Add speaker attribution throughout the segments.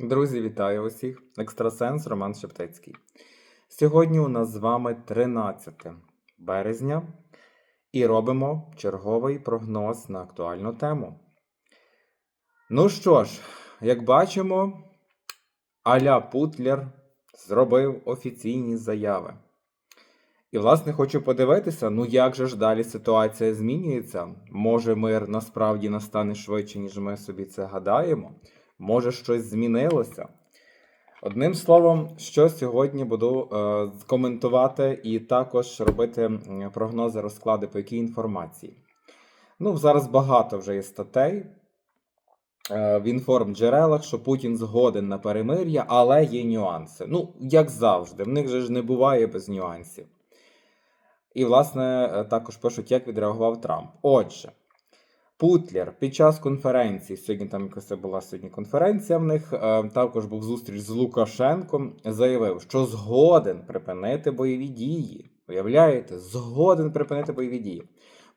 Speaker 1: Друзі, вітаю усіх! Екстрасенс Роман Шептицький. Сьогодні у нас з вами 13 березня і робимо черговий прогноз на актуальну тему. Ну що ж, як бачимо, Аля Путлер зробив офіційні заяви. І, власне, хочу подивитися, ну як же ж далі ситуація змінюється? Може, мир насправді настане швидше, ніж ми собі це гадаємо? Може, щось змінилося? Одним словом, що сьогодні буду е, коментувати і також робити прогнози, розклади по якій інформації. Ну, зараз багато вже є статей е, в інформджерелах, що Путін згоден на перемир'я, але є нюанси. Ну, як завжди, в них же ж не буває без нюансів. І, власне, е, також пишуть, як відреагував Трамп. Отже, Путлер під час конференції, сьогодні там якась була сьогодні конференція в них, е, також був зустріч з Лукашенком, заявив, що згоден припинити бойові дії. Уявляєте, згоден припинити бойові дії.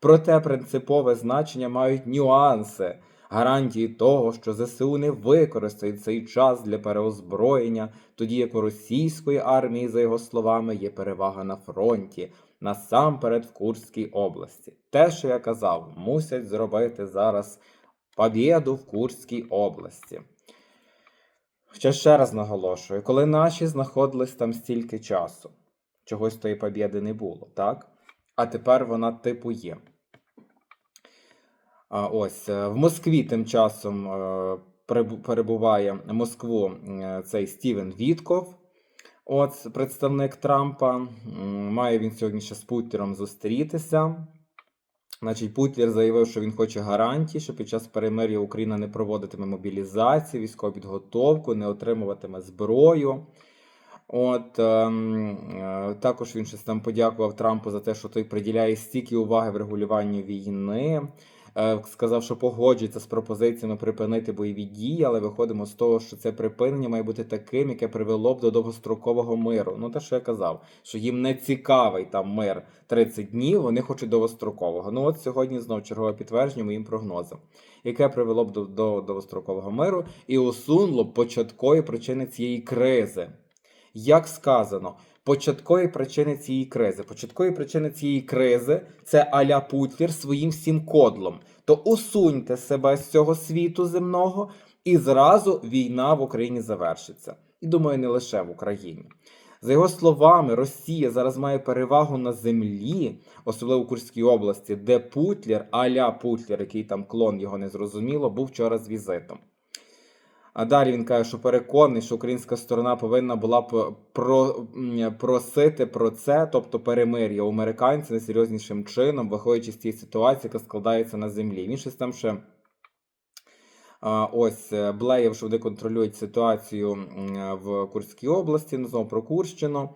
Speaker 1: Проте принципове значення мають нюанси, гарантії того, що ЗСУ не використають цей час для переозброєння, тоді як у російської армії, за його словами, є перевага на фронті, насамперед в Курській області. Те, що я казав, мусять зробити зараз побєду в Курській області. Хоча ще раз наголошую, коли наші знаходились там стільки часу, чогось тої побєди не було, так? А тепер вона типу є. А, ось е, в Москві тим часом е, перебуває Москву е, цей Стівен Вітков, от представник Трампа. Має він сьогодні ще з Путлером зустрітися. Значить, Путлер заявив, що він хоче гарантії, що під час перемир'я Україна не проводитиме мобілізацію, військову підготовку, не отримуватиме зброю. От ем, е, також він щось там подякував Трампу за те, що той приділяє стільки уваги врегулюванню війни. Е, Сказав, що погоджується з пропозиціями припинити бойові дії, але виходимо з того, що це припинення має бути таким, яке привело б до довгострокового миру. Ну те, що я казав, що їм не цікавий там мир 30 днів, вони хочуть довгострокового. Ну от сьогодні знов чергове підтвердження моїм прогнозам, яке привело б до, до довгострокового миру і усунуло початкові причини цієї кризи. Як сказано, початкові причини цієї кризи. Початкові причини цієї кризи це аля Путлер своїм всім кодлом. То усуньте себе з цього світу земного, і зразу війна в Україні завершиться. І думаю, не лише в Україні. За його словами, Росія зараз має перевагу на землі, особливо в Курській області, де Путлер, аля Путлер, який там клон його не зрозуміло, був вчора з візитом. А далі він каже, що переконаний, що українська сторона повинна була б про, просити про це, тобто перемир'я у американців найсерйознішим чином, виходячи з цієї ситуації, яка складається на землі. Він щось там ще ось е, блеєв, що вони контролюють ситуацію в Курській області, ну знову про Курщину.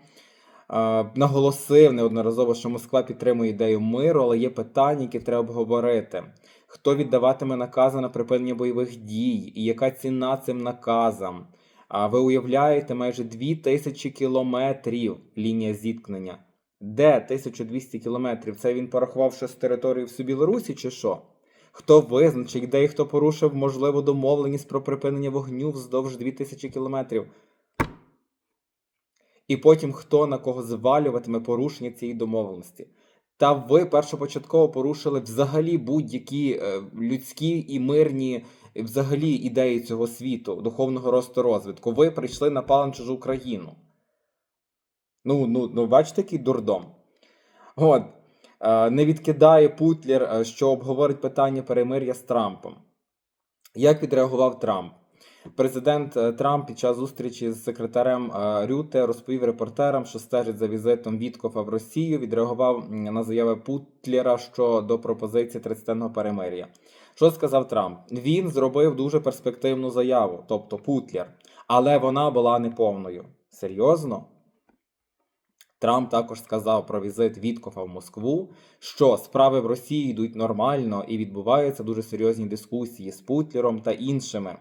Speaker 1: Наголосив неодноразово, що Москва підтримує ідею миру, але є питання, які треба обговорити. Хто віддаватиме накази на припинення бойових дій, і яка ціна цим наказам? А ви уявляєте, майже 2000 кілометрів лінія зіткнення. Де 1200 кілометрів? Це він порахував ще з території всю Білорусі чи що? Хто визначить, де і хто порушив можливу домовленість про припинення вогню вздовж 2000 кілометрів? І потім хто на кого звалюватиме порушення цієї домовленості? Та ви першопочатково порушили взагалі будь-які е, людські і мирні е, взагалі ідеї цього світу, духовного росту розвитку. Ви прийшли на чужу країну. Ну, ну, ну бачите, який дурдом. От. Е, не відкидає Путлер, що обговорить питання перемир'я з Трампом. Як відреагував Трамп? Президент е, Трамп під час зустрічі з секретарем е, Рюте розповів репортерам, що стежить за візитом Віткофа в Росію. Відреагував на заяви Путлера щодо пропозиції 30-денного перемир'я. Що сказав Трамп? Він зробив дуже перспективну заяву, тобто Путлер, але вона була неповною. Серйозно? Трамп також сказав про візит Віткофа в Москву, що справи в Росії йдуть нормально і відбуваються дуже серйозні дискусії з Путлером та іншими.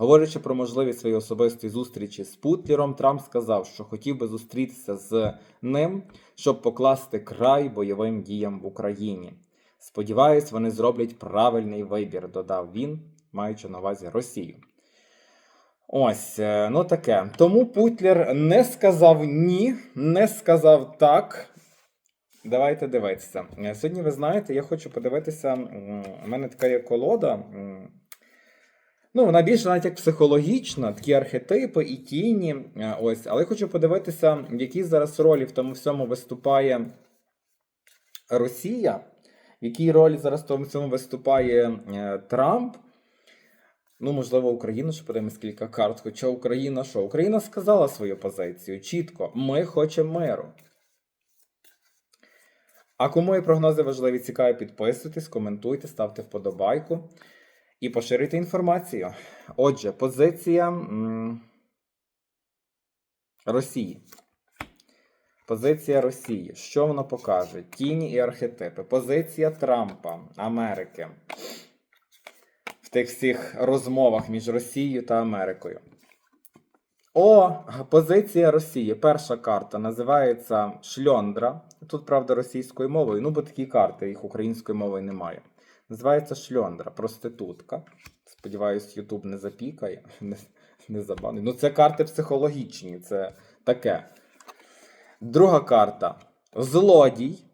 Speaker 1: Говорячи про можливість своєї особистої зустрічі з Путлером, Трамп сказав, що хотів би зустрітися з ним, щоб покласти край бойовим діям в Україні. Сподіваюсь, вони зроблять правильний вибір, додав він, маючи на увазі Росію. Ось, е, ну таке. Тому Путлер не сказав ні, не сказав так. Давайте дивитися. Е, Сьогодні, ви знаєте, я хочу подивитися. У мене така є колода. Ну, вона навіть як психологічна, такі архетипи і тіні. е, Ось, але я хочу подивитися, в якій зараз ролі в тому всьому виступає Росія, в якій ролі зараз в тому всьому виступає е, Трамп. Ну, можливо, Україна, ще подивимось кілька карт. Хоча Україна що? Україна сказала свою позицію чітко: ми хочемо миру. А кому і прогнози важливі, цікаві, підписуйтесь, коментуйте, ставте вподобайку і поширюйте інформацію. Отже, позиція Росії. Позиція Росії. Що воно покаже? Тіні і архетипи. Позиція Трампа, Америки в тих всіх розмовах між Росією та Америкою. О, позиція Росії. Перша карта називається Шльондра. Тут, правда, російською мовою. Ну, бо такі карти, їх українською мовою немає. Називається Шльондра, проститутка. Сподіваюсь, Ютуб не запікає, не, не забанить. Ну, це карти психологічні, це таке. Друга карта Злодій.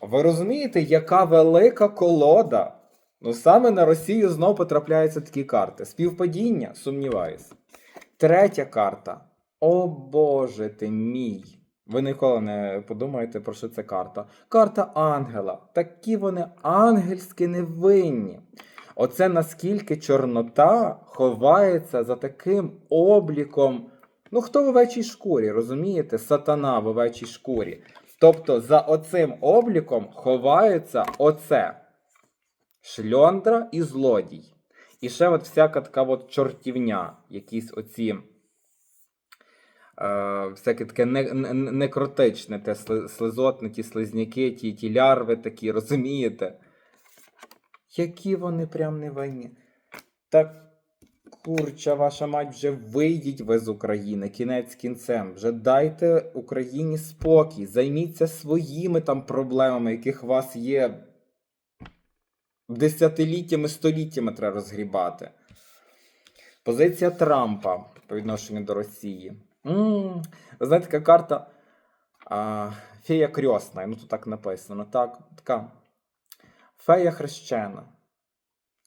Speaker 1: Ви розумієте, яка велика колода? Ну, саме на Росію знов потрапляються такі карти. Співпадіння, сумніваюсь. Третя карта. О Боже ти мій. Ви ніколи не подумаєте, про що це карта. Карта ангела. Такі вони ангельськи невинні. Оце наскільки Чорнота ховається за таким обліком. Ну, хто в овечій шкурі, розумієте? Сатана в овечій шкурі. Тобто за оцим обліком ховається оце. Шльондра і злодій. І ще от всяка така от чортівня, якісь оці. Е, всяке таке не, не, некротичне, те сли- слизотне, ті слизняки, ті, ті лярви такі, розумієте? Які вони прям невинні. Так, курча, ваша мать, вже вийдіть ви з України, кінець кінцем. Вже дайте Україні спокій, займіться своїми там проблемами, яких у вас є десятиліттями, століттями треба розгрібати. Позиція Трампа по відношенню до Росії. Ви знаєте, така карта а, фея крьосна. Ну тут так написано. Так, така фея хрещена.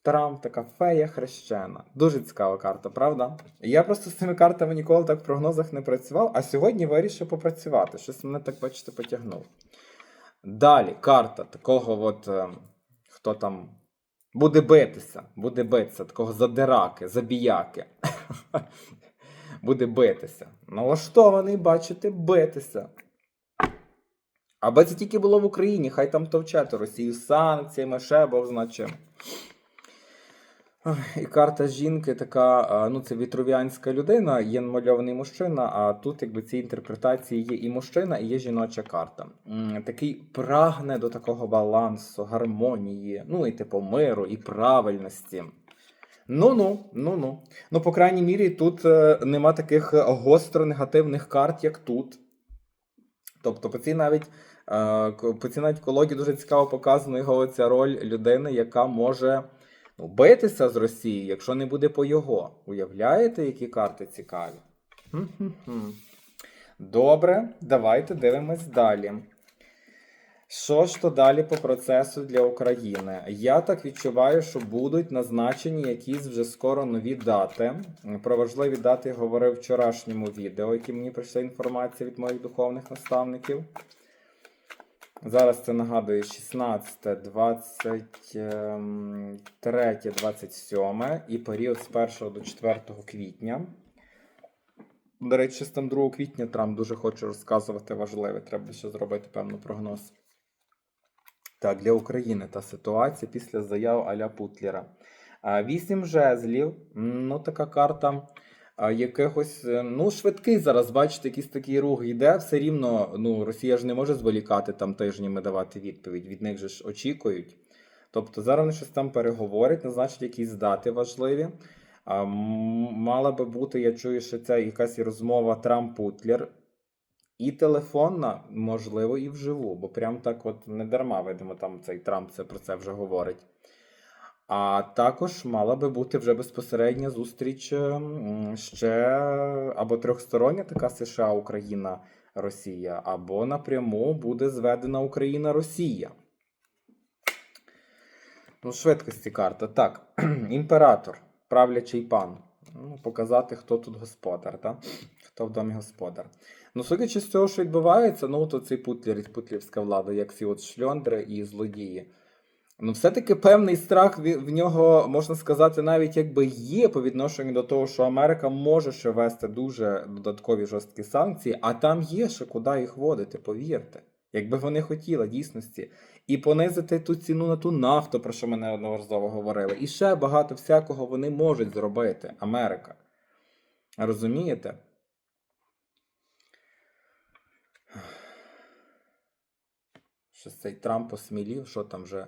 Speaker 1: Трамп така фея хрещена. Дуже цікава карта, правда? Я просто з цими картами ніколи так в прогнозах не працював, а сьогодні вирішив попрацювати. Щось мене так, бачите, потягнув. Далі карта такого, от, е, хто там буде битися, буде битися, такого задираки, забіяки. буде битися. Налаштований, бачите, битися. Аби це тільки було в Україні, хай там товчати Росію санкціями, ще Бог зна чим. Ой, І карта жінки така, ну це вітрув'янська людина, є намальований мужчина, а тут якби ці інтерпретації є і мужчина, і є жіноча карта. Такий прагне до такого балансу, гармонії, ну і типу миру, і правильності. Ну-ну, ну-ну. Ну, по крайній мірі, тут е, нема таких гостро негативних карт, як тут. Тобто, по цій навіть, е, по цій навіть колоді дуже цікаво показана його ця роль людини, яка може ну, битися з Росією, якщо не буде по його. Уявляєте, які карти цікаві? Добре, давайте дивимось далі. Що ж то далі по процесу для України? Я так відчуваю, що будуть назначені якісь вже скоро нові дати. Про важливі дати я говорив вчорашньому відео, які мені прийшла інформація від моїх духовних наставників. Зараз це нагадую 16, 23, 27 і період з 1 до 4 квітня. До речі, з там 2 квітня Трамп дуже хоче розказувати важливе. Треба ще зробити певний прогноз. Так, для України та ситуація після заяв Аля Путлера. Вісім жезлів. Ну, така карта якихось. е, Ну, швидкий зараз, бачите, якийсь такий рух йде. Все рівно, ну, Росія ж не може зволікати там тижнями давати відповідь. Від них же ж очікують. Тобто зараз вони щось там переговорять, назначать якісь дати важливі. Мала би бути, я чую, що це якась розмова Трамп-Путлер. І телефонна, можливо, і вживу, бо прям так от не дарма, видимо, там цей Трамп це про це вже говорить. А також мала би бути вже безпосередня зустріч ще або трьохстороння така США, Україна, Росія, або напряму буде зведена Україна-Росія. Ну, швидкості карта. Так, імператор, правлячий пан. Ну, показати, хто тут господар, так? хто в домі господар. Ну, судячи з цього, що відбувається, ну, то цей путлер, путлерська влада, як всі от шльондри і злодії. Ну, все-таки певний страх в нього, можна сказати, навіть якби є по відношенню до того, що Америка може ще вести дуже додаткові жорсткі санкції, а там є ще куди їх вводити, повірте. Якби вони хотіли дійсності, і понизити ту ціну на ту нафту, про що ми неодноразово говорили, і ще багато всякого вони можуть зробити, Америка. Розумієте? Щось цей Трамп осмілів, що там вже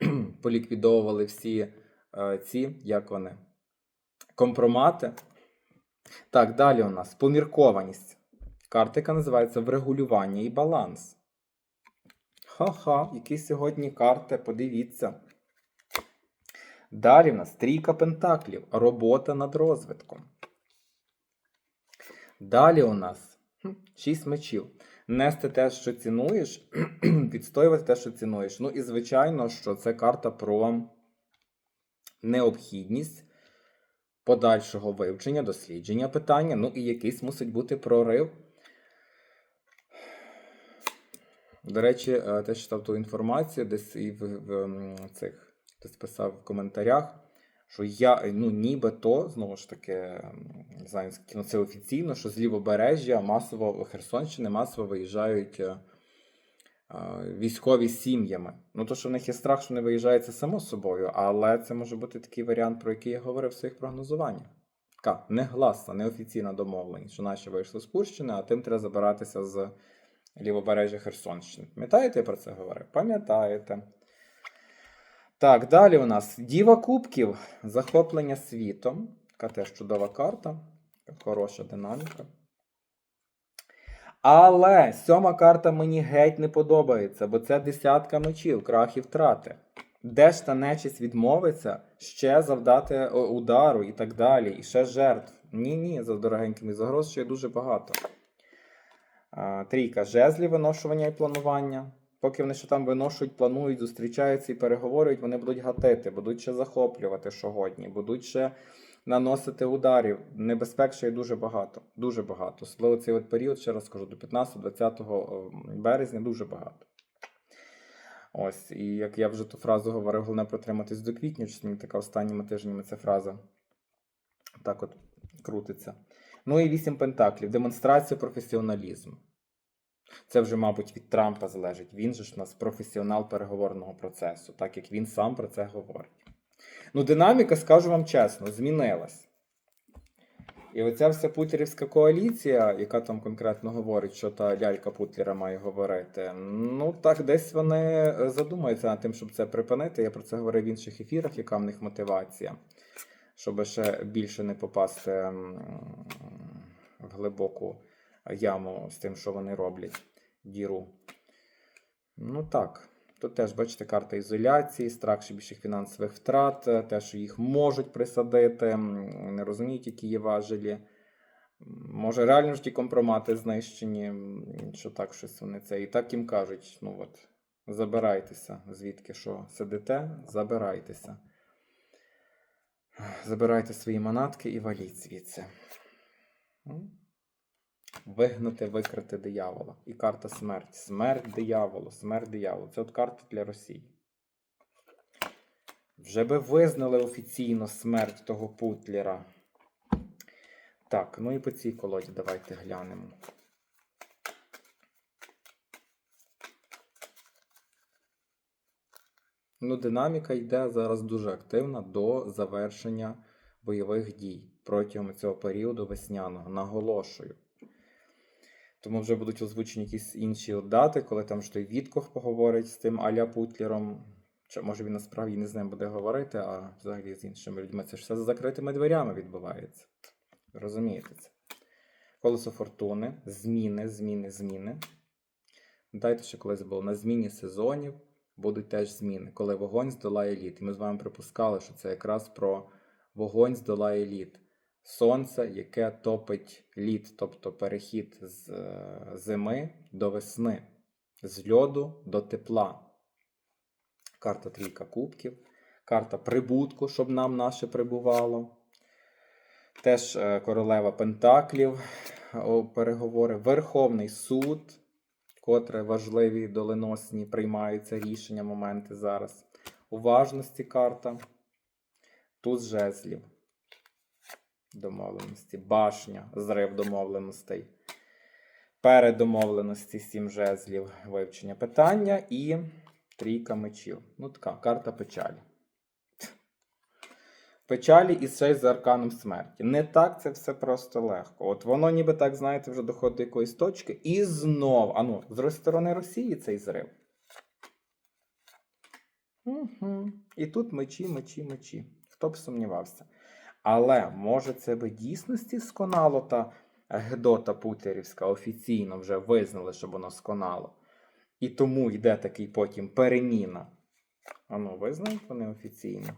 Speaker 1: поліквідовували всі е, ці, як вони, компромати. Так, далі у нас поміркованість. Картика називається врегулювання і баланс. Ха-ха, які сьогодні карти, подивіться. Далі в нас трійка пентаклів, робота над розвитком. Далі у нас шість мечів. Нести те, що цінуєш, відстоювати те, що цінуєш. Ну і звичайно, що це карта про необхідність подальшого вивчення, дослідження питання. Ну і якийсь мусить бути прорив. До речі, е, теж читав ту інформацію, десь і в, в цих хтось писав в коментарях, що я ну нібито знову ж таки не знаю, ну, це офіційно, що з лівобережжя масово Херсонщини масово виїжджають е, е, військові сім'ями. Ну то, що в них є страх, що не виїжджає, це само собою, але це може бути такий варіант, про який я говорив в своїх прогнозуваннях. Така негласна, неофіційна домовленість, що наші вийшли з Курщини, а тим треба забиратися з лівобережжя Херсонщини. Пам'ятаєте, я про це говорив? Пам'ятаєте. Так, далі у нас Діва Кубків, захоплення світом. Така теж чудова карта, хороша динаміка. Але сьома карта мені геть не подобається, бо це десятка мечів, крах і втрати. Де ж та нечість відмовиться ще завдати удару і так далі, і ще жертв. Ні, ні, за дорогенькими загроз ще дуже багато. Трійка жезлі, виношування і планування. Поки вони ще там виношують, планують, зустрічаються і переговорюють, вони будуть гатити, будуть ще захоплювати щогодні, будуть ще наносити ударів. Небезпек ще є дуже багато. Дуже багато. Особливо цей от період, ще раз скажу, до 15-20 березня дуже багато. Ось, і як я вже ту фразу говорив, головне протриматись до квітня, чи така останніми тижнями ця фраза так от крутиться. Ну і вісім пентаклів. Демонстрація професіоналізму. Це вже, мабуть, від Трампа залежить. Він же ж у нас професіонал переговорного процесу, так як він сам про це говорить. Ну, динаміка, скажу вам чесно, змінилась. І оця вся путлерівська коаліція, яка там конкретно говорить, що та лялька Путлера має говорити, ну так десь вони е, задумаються над тим, щоб це припинити. Я про це говорив в інших ефірах, яка в них мотивація, щоб ще більше не попасти в глибоку яму з тим, що вони роблять, діру. Ну так. Тут теж, бачите, карта ізоляції, страх ще більших фінансових втрат, е, те, що їх можуть присадити, не розуміють, які є важелі. Може, реально ж ті компромати знищені, що так щось вони це. І так їм кажуть: ну от, забирайтеся, звідки що сидите, забирайтеся. Забирайте свої манатки і валіть звідси. Вигнати, викрити диявола. І карта смерть. Смерть дияволу, смерть дияволу. Це от карта для Росії. Вже би визнали офіційно смерть того Путлера. Так, ну і по цій колоді давайте глянемо. Ну, динаміка йде зараз дуже активна до завершення бойових дій протягом цього періоду весняного. Наголошую. Тому вже будуть озвучені якісь інші дати, коли там ж той Вітков поговорить з тим Аля Путлером. Чи може він насправді не з ним буде говорити, а взагалі з іншими людьми. Це ж все за закритими дверями відбувається. Розумієте це? Колесо фортуни, зміни, зміни, зміни. Дайте ще колись було на зміні сезонів, будуть теж зміни, коли вогонь здолає лід. І ми з вами припускали, що це якраз про вогонь здолає лід. Сонце, яке топить лід, тобто перехід з е, зими до весни, з льоду до тепла. Карта трійка кубків, карта прибутку, щоб нам наше прибувало. Теж е, королева Пентаклів, переговори, Верховний суд, котре важливі доленосні приймаються рішення, моменти зараз. Уважності карта. Туз жезлів. Домовленості. Башня, зрив домовленостей. Передомовленості, сім жезлів, вивчення питання і трійка мечів. Ну, така карта печалі. Печалі і ще й з арканом смерті. Не так це все просто легко. От воно ніби так, знаєте, вже доходить до якоїсь точки. І знов, а ну, з сторони Росії цей зрив. Угу. І тут мечі, мечі, мечі. Хто б сумнівався. Але може це би дійсності сконало та Гедота Путерівська офіційно вже визнали, що воно сконало. І тому йде такий потім переміна. Ану, визнають вони офіційно.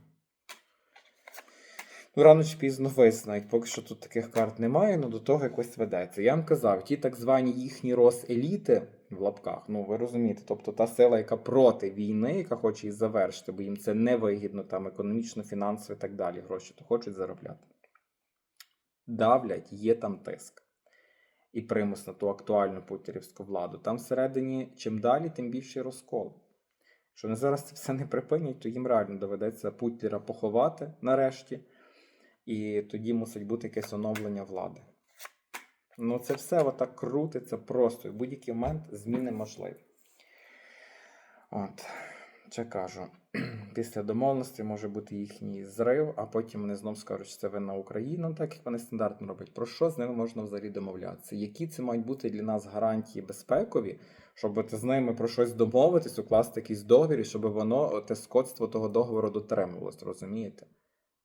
Speaker 1: Ну, рано чи пізно визнають, поки що тут таких карт немає, але до того якось ведеться. Я вам казав, ті так звані їхні розеліти в лапках, ну ви розумієте, тобто та сила, яка проти війни, яка хоче її завершити, бо їм це невигідно, там економічно, фінансово і так далі. Гроші то хочуть заробляти. Давлять, є там тиск. І примус на ту актуальну путірівську владу. Там всередині, чим далі, тим більший розкол. Якщо вони зараз це все не припинять, то їм реально доведеться Путіра поховати нарешті. І тоді мусить бути якесь оновлення влади. Ну, це все отак крутиться просто. І будь-який момент зміни можливі. От, ще кажу, після домовленості може бути їхній зрив, а потім вони знов скажуть, що це вина Україна, так як вони стандартно роблять. Про що з ними можна взагалі домовлятися? Які це мають бути для нас гарантії безпекові, щоб з ними про щось домовитись, укласти якийсь договір, і щоб воно те скотство того договору дотримувалось, розумієте?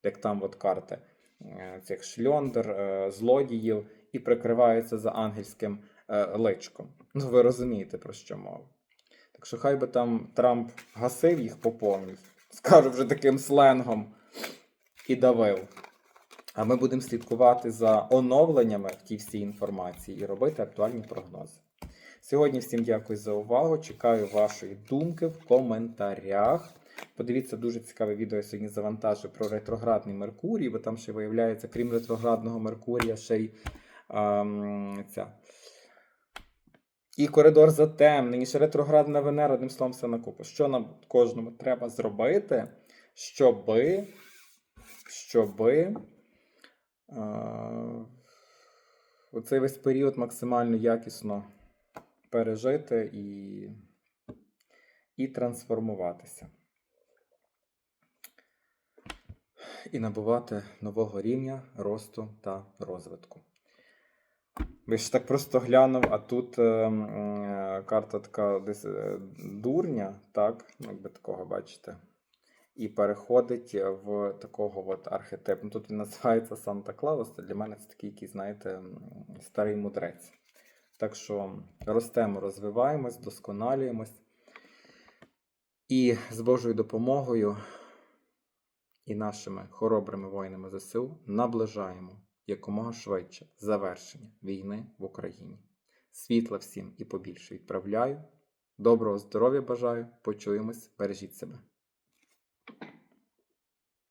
Speaker 1: Як там от карти е, цих шльондер, е, злодіїв, і прикриваються за ангельським е, личком. Ну, ви розумієте, про що мова. Так що хай би там Трамп гасив їх по скажу вже таким сленгом, і давив. А ми будемо слідкувати за оновленнями в тій всій інформації і робити актуальні прогнози. Сьогодні всім дякую за увагу. Чекаю вашої думки в коментарях. Подивіться дуже цікаве відео я сьогодні завантажив про ретроградний Меркурій, бо там ще виявляється, крім ретроградного Меркурія, ще й ем, ця. І коридор затемнень, і ще ретроградна Венера, одним словом, все на купу. Що нам кожному треба зробити, щоби, щоби е, оцей весь період максимально якісно пережити і, і трансформуватися. І набувати нового рівня росту та розвитку. Ви ж так просто глянув, а тут е, е, карта така десь е, дурня, так, якби такого бачите. І переходить в такого от архетипу. Ну, Тут він називається Санта Клаус, для мене це такий, який, знаєте, старий мудрець. Так що ростемо, розвиваємось, досконалюємось. І з Божою допомогою і нашими хоробрими воїнами ЗСУ наближаємо якомога швидше завершення війни в Україні. Світла всім і побільше відправляю. Доброго здоров'я бажаю. Почуємось, бережіть себе.